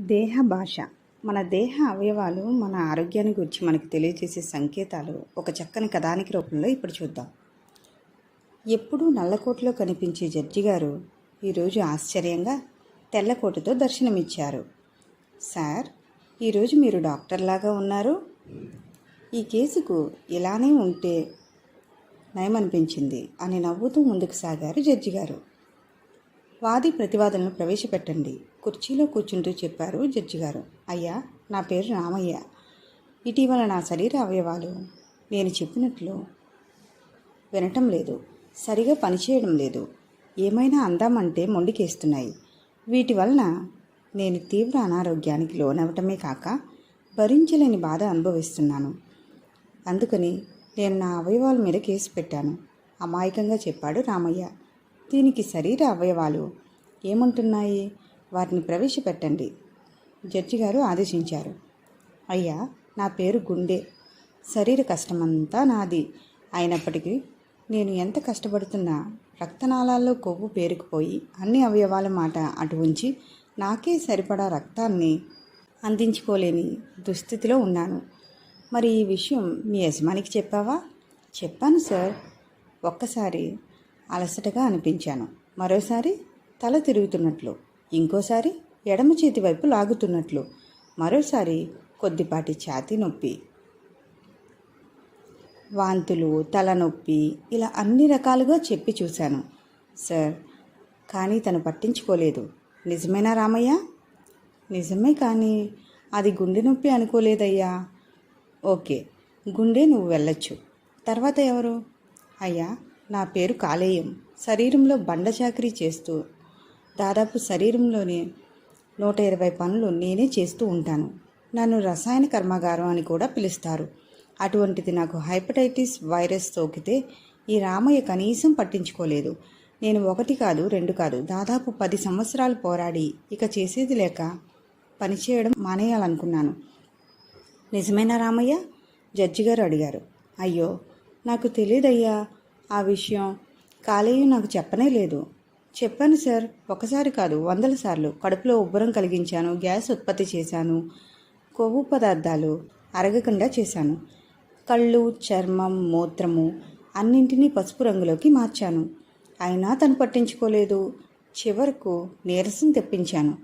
దేహ భాష మన దేహ అవయవాలు మన ఆరోగ్యాన్ని గురించి మనకు తెలియజేసే సంకేతాలు ఒక చక్కని కథానికి రూపంలో ఇప్పుడు చూద్దాం. ఎప్పుడూ నల్లకోటలో కనిపించే జడ్జి గారు ఈరోజు ఆశ్చర్యంగా తెల్లకోటతో దర్శనమిచ్చారు. సార్ ఈరోజు మీరు డాక్టర్లాగా ఉన్నారు. ఈ కేసుకు ఇలానే ఉంటే నయమనిపించింది అని నవ్వుతూ ముందుకు సాగారు జడ్జి గారు. వాది ప్రతివాదనలు ప్రవేశపెట్టండి. కుర్చీలో కూర్చుంటూ చెప్పారు జడ్జి గారు అయ్యా నా పేరు రామయ్య. ఇటీవల నా శరీర అవయవాలు. నేను చెప్పినట్లు వినటం లేదు. సరిగా పనిచేయడం లేదు. ఏమైనా అందామంటే మొండికేస్తున్నాయి. వీటి వలన నేను తీవ్ర అనారోగ్యానికి లోనవటమే కాక భరించలేని బాధ అనుభవిస్తున్నాను. అందుకని నేను నా అవయవాల మీద కేసు పెట్టాను. అమాయకంగా చెప్పాడు రామయ్య. దీనికి శరీర అవయవాలు ఏమంటున్నాయి? వాటిని ప్రవేశపెట్టండి. జడ్జి గారు ఆదేశించారు. అయ్యా నా పేరు గుండె. శరీర కష్టమంతా నాది. అయినప్పటికీ నేను ఎంత కష్టపడుతున్నా రక్తనాళాల్లో కొవ్వు పేరుకుపోయి అన్ని అవయవాల మాట అటు ఉంచి నాకే సరిపడా రక్తాన్ని అందించుకోలేని దుస్థితిలో ఉన్నాను. మరి ఈ విషయం మీ యజమానికి చెప్పావా? చెప్పాను సార్. ఒక్కసారి అలసటగా అనిపించాను. మరోసారి తల తిరుగుతున్నట్లు. ఇంకోసారి ఎడమ చేతి వైపు లాగుతున్నట్లు మరోసారి కొద్దిపాటి ఛాతీ నొప్పి. వాంతులు తలనొప్పి ఇలా అన్ని రకాలుగా చెప్పి చూశాను. సార్ కానీ తను పట్టించుకోలేదు. నిజమేనా రామయ్య? నిజమే కానీ అది గుండె నొప్పి అనుకోలేదయ్యా. ఓకే గుండె నువ్వు వెళ్ళొచ్చు. తర్వాత ఎవరు? అయ్యా నా పేరు కాలేయం. శరీరంలో బండ చాకరీ చేస్తూ దాదాపు శరీరంలోని నూట ఇరవై పనులు నేనే చేస్తూ ఉంటాను. నన్ను రసాయన కర్మాగారం అని కూడా పిలుస్తారు. అటువంటిది నాకు హైపటైటిస్ వైరస్ సోకితే ఈ రామయ్య కనీసం పట్టించుకోలేదు. నేను ఒకటి కాదు రెండు కాదు దాదాపు పది సంవత్సరాలు పోరాడి ఇక చేసేది లేక పనిచేయడం మానేయాలనుకున్నాను. నిజమేనా రామయ్య? జడ్జి గారు అడిగారు. అయ్యో నాకు తెలియదయ్యా ఆ విషయం కాలేయం నాకు చెప్పనే లేదు. చెప్పాను సార్. ఒకసారి కాదు వందల సార్లు. కడుపులో ఉబ్బరం కలిగించాను గ్యాస్ ఉత్పత్తి చేశాను కొవ్వు పదార్థాలు అరగకుండా చేశాను. కళ్ళు చర్మం మూత్రము అన్నింటినీ పసుపు రంగులోకి మార్చాను. అయినా తను పట్టించుకోలేదు. చివరకు నీరసం తెప్పించాను.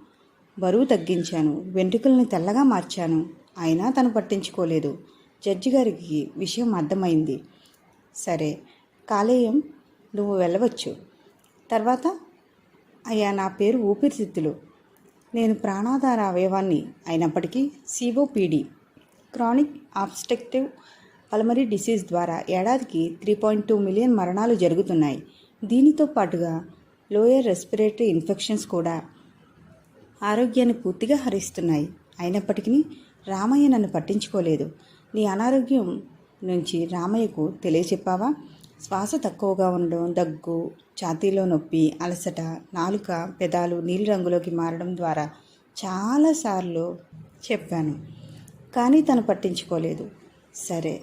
బరువు తగ్గించాను. వెంట్రుకల్ని తెల్లగా మార్చాను. అయినా తను పట్టించుకోలేదు. జడ్జి గారికి విషయం అర్థమైంది. సరే కాలేయం నువ్వు వెళ్ళవచ్చు. తర్వాత అయ్యా నా పేరు ఊపిరితిత్తులు. నేను ప్రాణాధార అవయవాన్ని అయినప్పటికీ COPD chronic obstructive pulmonary disease ద్వారా ఏడాదికి త్రీ పాయింట్ టూ మిలియన్ మరణాలు జరుగుతున్నాయి. దీనితో పాటుగా లోయర్ రెస్పిరేటరీ ఇన్ఫెక్షన్స్ కూడా ఆరోగ్యాన్ని పూర్తిగా హరిస్తున్నాయి. అయినప్పటికీ రామయ్య నన్ను పట్టించుకోలేదు. నీ అనారోగ్యం నుంచి రామయ్యకు తెలియచెప్పావా? శ్వాస తక్కువగా ఉండడం దగ్గు ఛాతీలో నొప్పి అలసట నాలుక పెదాలు నీలి రంగులోకి మారడం ద్వారా చాలాసార్లు చెప్పాను. కానీ తను పట్టించుకోలేదు. సరే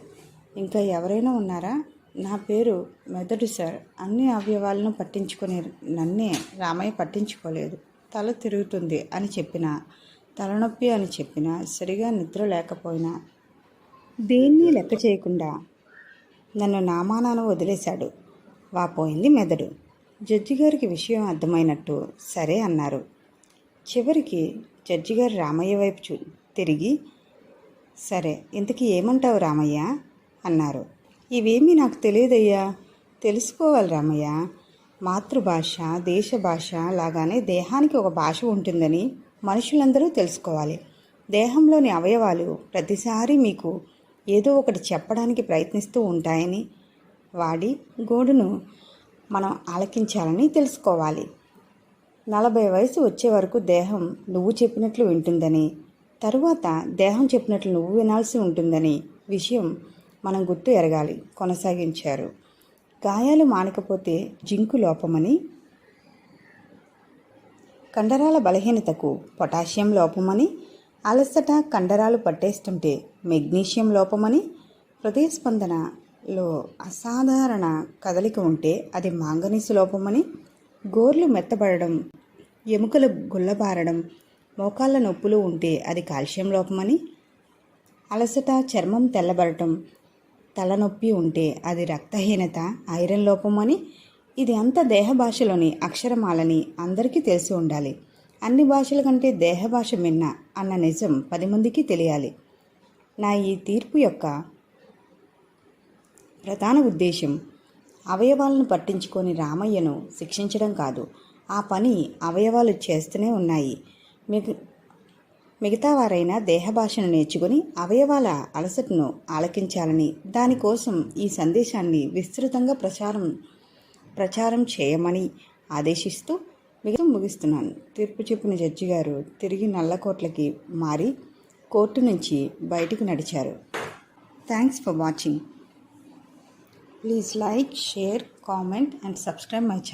ఇంకా ఎవరైనా ఉన్నారా? నా పేరు మెదడు సార్. అన్ని అవయవాలను పట్టించుకునే నన్నే రామయ్య పట్టించుకోలేదు. తల తిరుగుతుంది అని చెప్పిన తలనొప్పి అని చెప్పినా సరిగా నిద్ర లేకపోయినా దేన్ని లెక్క చేయకుండా నన్ను నామానాను వదిలేశాడు. వాపోయింది మెదడు. జడ్జిగారికి విషయం అర్థమైనట్టు సరే అన్నారు. చివరికి జడ్జిగారు రామయ్య వైపు చూ తిరిగి సరే ఇంతకీ ఏమంటావు రామయ్య అన్నారు. ఇవేమీ నాకు తెలియదయ్యా. తెలుసుకోవాలి రామయ్య. మాతృభాష దేశ భాష లాగానే దేహానికి ఒక భాష ఉంటుందని మనుషులందరూ తెలుసుకోవాలి. దేహంలోని అవయవాలు ప్రతిసారి మీకు ఏదో ఒకటి చెప్పడానికి ప్రయత్నిస్తూ ఉంటాయని వాడి గోడును మనం ఆలకించాలని తెలుసుకోవాలి. నలభై వయసు వచ్చే వరకు దేహం నువ్వు చెప్పినట్లు వింటుందని తరువాత దేహం చెప్పినట్లు నువ్వు వినాల్సి ఉంటుందని విషయం మనం గుర్తు ఎరగాలి కొనసాగించారు. గాయాలు మానకపోతే జింకు లోపమని కండరాల బలహీనతకు పొటాషియం లోపమని అలసట కండరాలు పట్టేస్తుంటే మెగ్నీషియం లోపమని హృదయస్పందనలో అసాధారణ కదలిక ఉంటే అది మాంగనీసు లోపమని గోర్లు మెత్తబడడం ఎముకలు గుల్లబారడం మోకాళ్ళ నొప్పులు ఉంటే అది కాల్షియం లోపమని అలసట చర్మం తెల్లబడటం తలనొప్పి ఉంటే అది రక్తహీనత ఐరన్ లోపమని ఇది అంత దేహ భాషలోని అక్షరమాలని అందరికీ తెలిసి ఉండాలి. అన్ని భాషల కంటే దేహ భాష మిన్న అన్న నిజం పది మందికి తెలియాలి. నా ఈ తీర్పు యొక్క ప్రధాన ఉద్దేశం అవయవాలను పట్టించుకొని రామయ్యను శిక్షించడం కాదు. ఆ పని అవయవాలు చేస్తూనే ఉన్నాయి. మిగ మిగతా వారైనా దేహ భాషను నేర్చుకుని అవయవాల అలసటను ఆలకించాలని దానికోసం ఈ సందేశాన్ని విస్తృతంగా ప్రచారం ప్రచారం చేయమని ఆదేశిస్తూ మిగతా ముగిస్తున్నాను. తీర్పు చెప్పిన జడ్జి గారు తిరిగి నల్లకోట్లకి మారి కోర్టు నుంచి బయటికి నడిచారు. Thanks for watching please like share comment and subscribe my channel